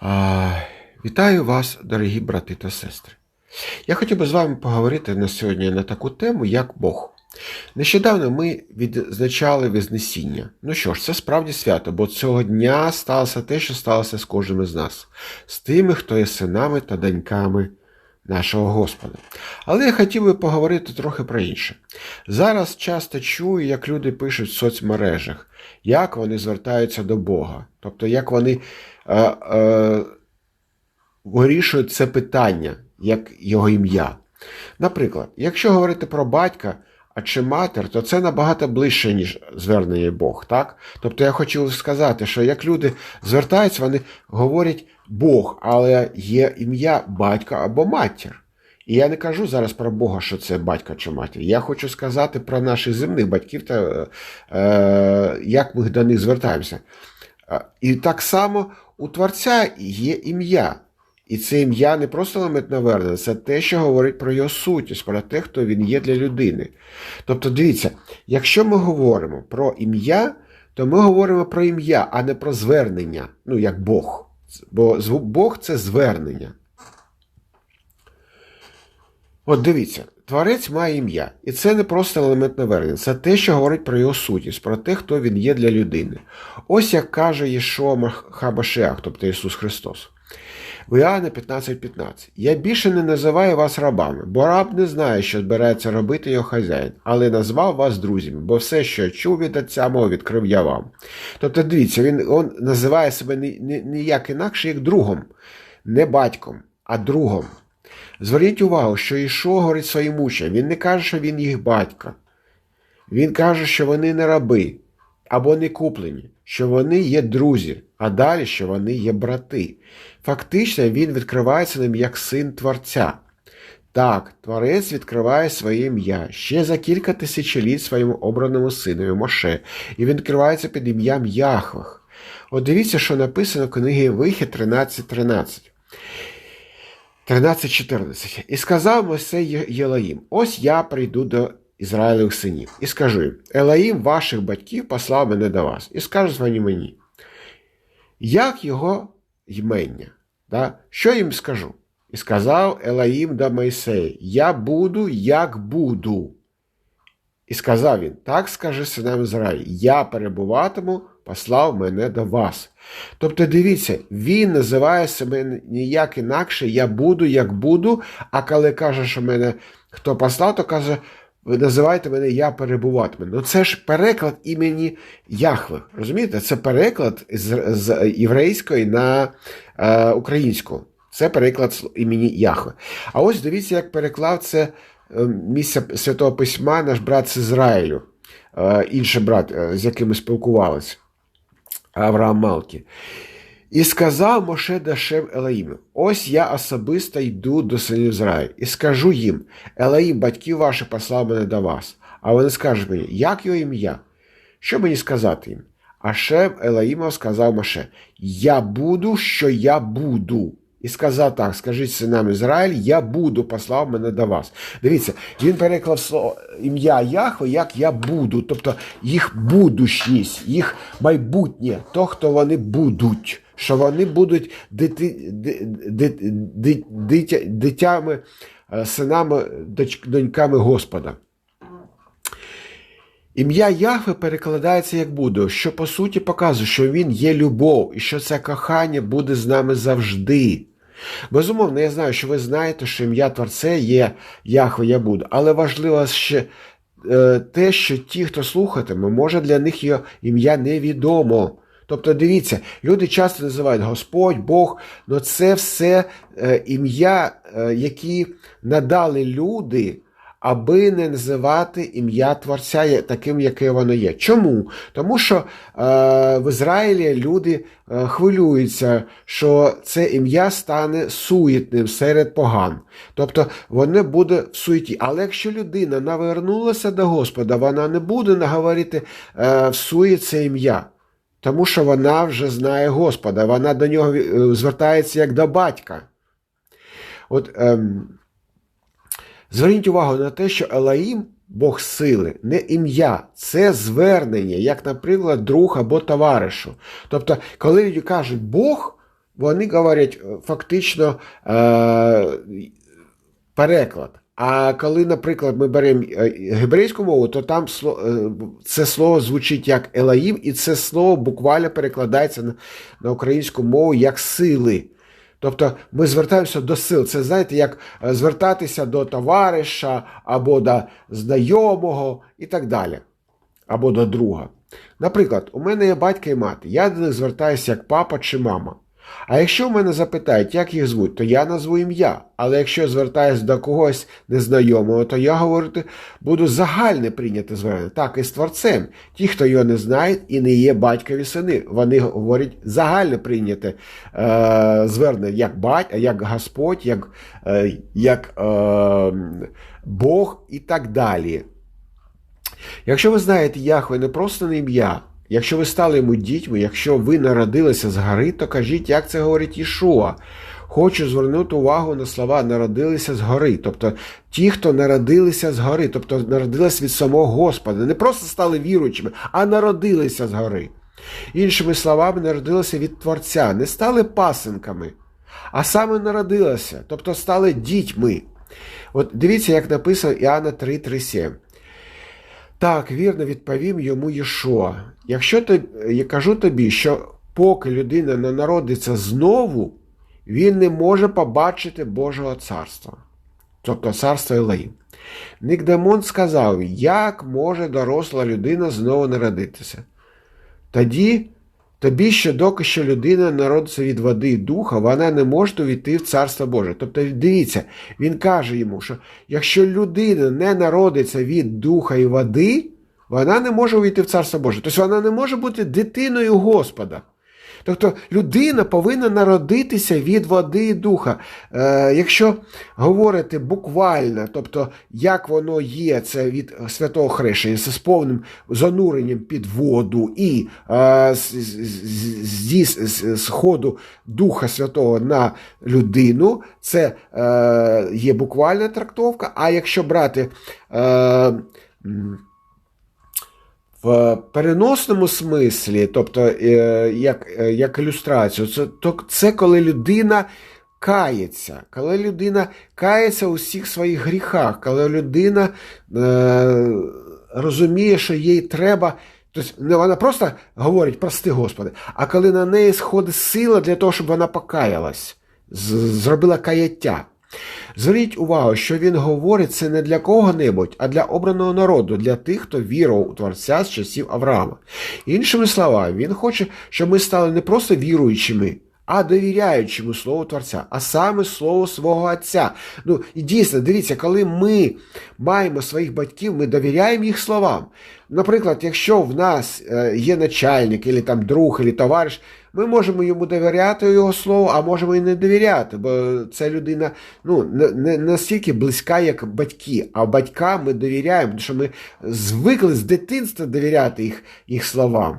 А, Вітаю вас, дорогі брати та сестри. Я хотів би з вами поговорити на сьогодні на таку тему, як Бог. Нещодавно ми відзначали Вознесіння. Ну що ж, це справді свято, бо цього дня сталося те, що сталося з кожним із нас, з тими, хто є синами та доньками нашого Господа. Але я хотів би поговорити трохи про інше. Зараз часто чую, як люди пишуть в соцмережах, як вони звертаються до Бога, тобто як вони е, е, вирішують це питання, як його ім'я. Наприклад, якщо говорити про батька, а чи матір, то це набагато ближче, ніж звернення Бог. так? Тобто я хочу сказати, що як люди звертаються, вони говорять Бог, але є ім'я батька або матір. І я не кажу зараз про Бога, що це батько чи матір. Я хочу сказати про наших земних батьків та е, е, як ми до них звертаємося. І так само у Творця є ім'я. І це ім'я не просто елемент навернення, це те, що говорить про його сутність, про те, хто він є для людини. Тобто, дивіться, якщо ми говоримо про ім'я, то ми говоримо про ім'я, а не про звернення, ну як Бог. Бо Бог це звернення. От дивіться, творець має ім'я, і це не просто елемент навернення, це те, що говорить про його сутність, про те, хто він є для людини. Ось як каже Єшуа Хабашеах, тобто Ісус Христос. В Іоанна 15.15. Я більше не називаю вас рабами, бо раб не знає, що збирається робити його хазяїн, але назвав вас друзями, бо все, що я чув від отця мого, відкрив я вам. Тобто, дивіться, він он називає себе ні- ні- ніяк інакше, як другом, не батьком, а другом. Зверніть увагу, що Ішо говорить своїм учням, він не каже, що він їх батько. Він каже, що вони не раби або не куплені, що вони є друзі, а далі, що вони є брати. Фактично, він відкривається ним як син Творця. Так, Творець відкриває своє ім'я ще за кілька тисячоліть своєму обраному синові Моше, і він відкривається під ім'ям Яхвах. От дивіться, що написано в книгі Вихід 13.13. 13.14. І сказав Мойсей Єлаїм: Ось я прийду до Ізраїлевих синів, і скажу їм: Елаїм ваших батьків послав мене до вас, і скажуть вони мені, як його ймення? Да? Що їм скажу? І сказав Елаїм до Мойсея: Я буду, як буду. І сказав він: Так скажи синам Ізраїлі, я перебуватиму, послав мене до вас. Тобто, дивіться, він називає себе ніяк інакше, я буду, як буду, а коли каже, що мене хто послав, то каже, ви називаєте мене я перебуватиму. Ну це ж переклад імені Яхве. Розумієте? Це переклад з, з єврейської на е, українську. Це переклад імені Яхве. А ось дивіться, як переклав це е, місце Святого Письма наш брат з Ізраїлю, е, інший брат, е, з яким ми спілкувалися. Авраам Малки. І сказав Моше Дашем Елаїму, ось я особисто йду до синів Ізраїлю, і скажу їм, Елаїм, батьків ваші послав мене до вас. А вони скажуть мені, як його ім'я? Що мені сказати їм? А Шем Елаїмов сказав Моше, я буду, що я буду. І сказав так: скажіть синам Ізраїль, я буду, послав мене до вас. Дивіться, він переклав слово ім'я Яхве, як я буду, тобто їх будущність, їх майбутнє, то, хто вони будуть, що вони будуть дити, ди- ди- ди- дитя, дитями, е, синами, доньками Господа. Ім'я Яхве перекладається як буду, що по суті показує, що він є любов і що це кохання буде з нами завжди. Безумовно, я знаю, що ви знаєте, що ім'я Творця є Яхве Ябуд, але важливо ще е, те, що ті, хто слухатиме, може для них його ім'я невідомо. Тобто, дивіться, люди часто називають Господь, Бог, але це все е, ім'я, е, які надали люди, аби не називати ім'я Творця таким, яке воно є. Чому? Тому що е, в Ізраїлі люди е, хвилюються, що це ім'я стане суєтним серед поган. Тобто воно буде в суеті. Але якщо людина навернулася до Господа, вона не буде наговорити е, в сує це ім'я. Тому що вона вже знає Господа, вона до нього е, звертається як до батька. От ем, зверніть увагу на те, що Елаїм, Бог сили, не ім'я, це звернення, як, наприклад, друг або товаришу. Тобто, коли люди кажуть Бог, вони говорять е, фактично е, переклад. А коли, наприклад, ми беремо е, гебрейську мову, то там е, це слово звучить як Елаїм, і це слово буквально перекладається на, на українську мову як сили. Тобто ми звертаємося до сил. Це знаєте, як е, звертатися до товариша або до знайомого і так далі, або до друга. Наприклад, у мене є батько і мати. Я до них звертаюся як папа чи мама. А якщо в мене запитають, як їх звуть, то я назву ім'я. Але якщо звертаюсь до когось незнайомого, то я говорити буду загальне прийняте звернення. Так, і з творцем. Ті, хто його не знають і не є батькові сини, вони говорять загальне прийняте е, звернення як батько, як Господь, як, е, як е, Бог і так далі. Якщо ви знаєте Яхве не просто на ім'я, якщо ви стали йому дітьми, якщо ви народилися з гори, то кажіть, як це говорить Ішуа. Хочу звернути увагу на слова народилися з гори. Тобто ті, хто народилися з гори, тобто народилися від самого Господа, не просто стали віруючими, а народилися з гори. Іншими словами, народилися від Творця, не стали пасенками, а саме народилися, тобто стали дітьми. От дивіться, як написано Іоанна 3,3,7. Так, вірно відповім йому Єшуа. Якщо тобі, я кажу тобі, що поки людина не народиться знову, він не може побачити Божого царства, тобто царство Елаїм. Нікдемон сказав, як може доросла людина знову народитися. Тоді тобі що доки що людина народиться від води і духа, вона не може увійти в царство Боже. Тобто, дивіться, він каже йому, що якщо людина не народиться від духа і води, вона не може увійти в царство Боже. Тобто вона не може бути дитиною Господа. Тобто людина повинна народитися від води і духа. Е, якщо говорити буквально, тобто як воно є, це від святого хрещення, це з повним зануренням під воду і е, з, з, з, з, з ходу Духа Святого на людину, це е, є буквальна трактовка. А якщо брати. Е, в переносному смислі, тобто е, як е, як ілюстрацію, це, то, це коли людина кається, коли людина кається у всіх своїх гріхах, коли людина е, розуміє, що їй треба. Тобто не вона просто говорить прости Господи, а коли на неї сходить сила для того, щоб вона покаялась, зробила каяття. Зверніть увагу, що він говорить це не для кого-небудь, а для обраного народу, для тих, хто вірував у Творця з часів Авраама. Іншими словами, він хоче, щоб ми стали не просто віруючими, а довіряючими Слову Творця, а саме Слово свого Отця. Ну, і дійсно, дивіться, коли ми маємо своїх батьків, ми довіряємо їх словам. Наприклад, якщо в нас є начальник, або там друг, або товариш, ми можемо йому довіряти його слову, а можемо і не довіряти, бо ця людина ну, не, настільки близька, як батьки. А батькам ми довіряємо, тому що ми звикли з дитинства довіряти їх, їх словам.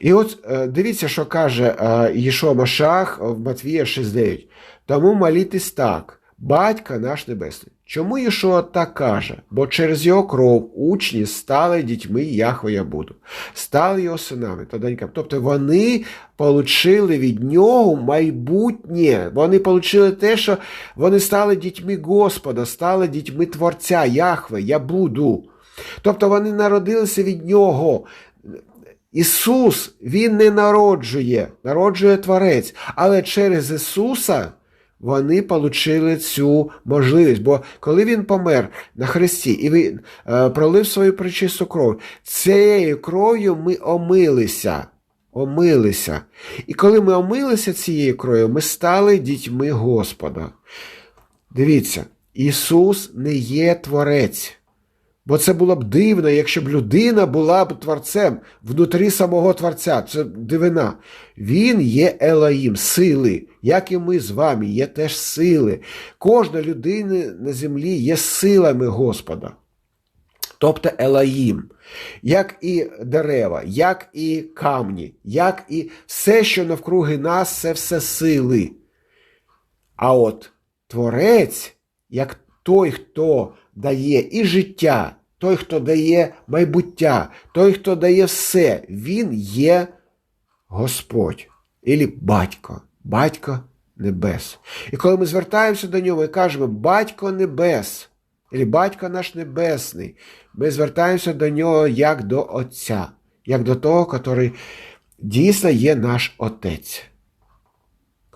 І от дивіться, що каже Єшо Машах в Матвія 6.9. Тому молітесь так, Батька наш Небесний. Чому Єшуа так каже? Бо через його кров учні стали дітьми Яхве я буду, стали його синами та доньками. Тобто вони отримали від нього майбутнє. Вони отримали те, що вони стали дітьми Господа, стали дітьми Творця Яхве, я буду. Тобто вони народилися від нього. Ісус, Він не народжує, народжує Творець, але через Ісуса вони отримали цю можливість. Бо коли він помер на хресті і він е, пролив свою причисту кров, цією кров'ю ми омилися. Омилися. І коли ми омилися цією кров'ю, ми стали дітьми Господа. Дивіться, Ісус не є Творець. Бо це було б дивно, якщо б людина була б творцем внутрі самого Творця. Це дивина. Він є Елаїм, сили, як і ми з вами, є теж сили. Кожна людина на землі є силами Господа. Тобто Елаїм, як і дерева, як і камні, як і все, що навкруги нас, це все сили. А от Творець, як той, хто дає і життя, той, хто дає майбуття, той, хто дає все, він є Господь. Ілі батько, батько небес. І коли ми звертаємося до нього і кажемо Батько небес, ілі батько наш небесний, ми звертаємося до нього як до Отця, як до того, який дійсно є наш Отець,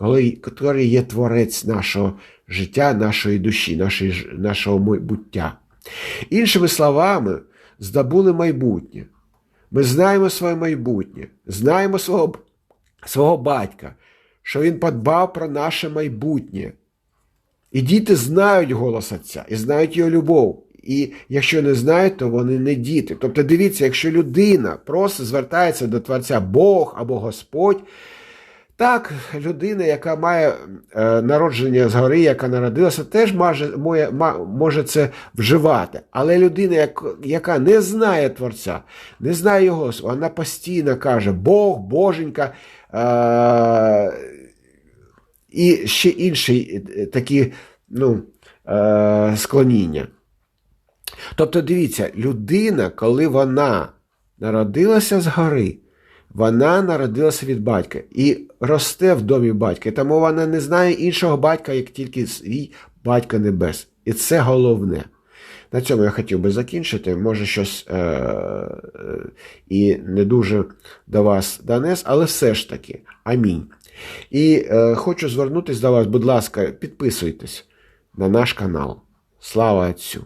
який є творець нашого життя, нашої душі, нашої, нашого майбуття. Іншими словами, здобули майбутнє. Ми знаємо своє майбутнє, знаємо свого, свого батька, що він подбав про наше майбутнє. І діти знають голос Отця і знають його любов. І якщо не знають, то вони не діти. Тобто дивіться, якщо людина просто звертається до Творця Бог або Господь, так, людина, яка має е, народження згори, яка народилася, теж може, може це вживати. Але людина, як, яка не знає Творця, не знає його, вона постійно каже Бог, Боженька. Е, і ще інші е, такі ну, склоніння. Тобто, дивіться, людина, коли вона народилася згори, вона народилася від батька і росте в домі батька. Тому вона не знає іншого батька, як тільки свій батько небес. І це головне. На цьому я хотів би закінчити. Може, щось е- е- і не дуже до вас донес, але все ж таки. Амінь. І е, хочу звернутися до вас, будь ласка, підписуйтесь на наш канал. Слава Отцю!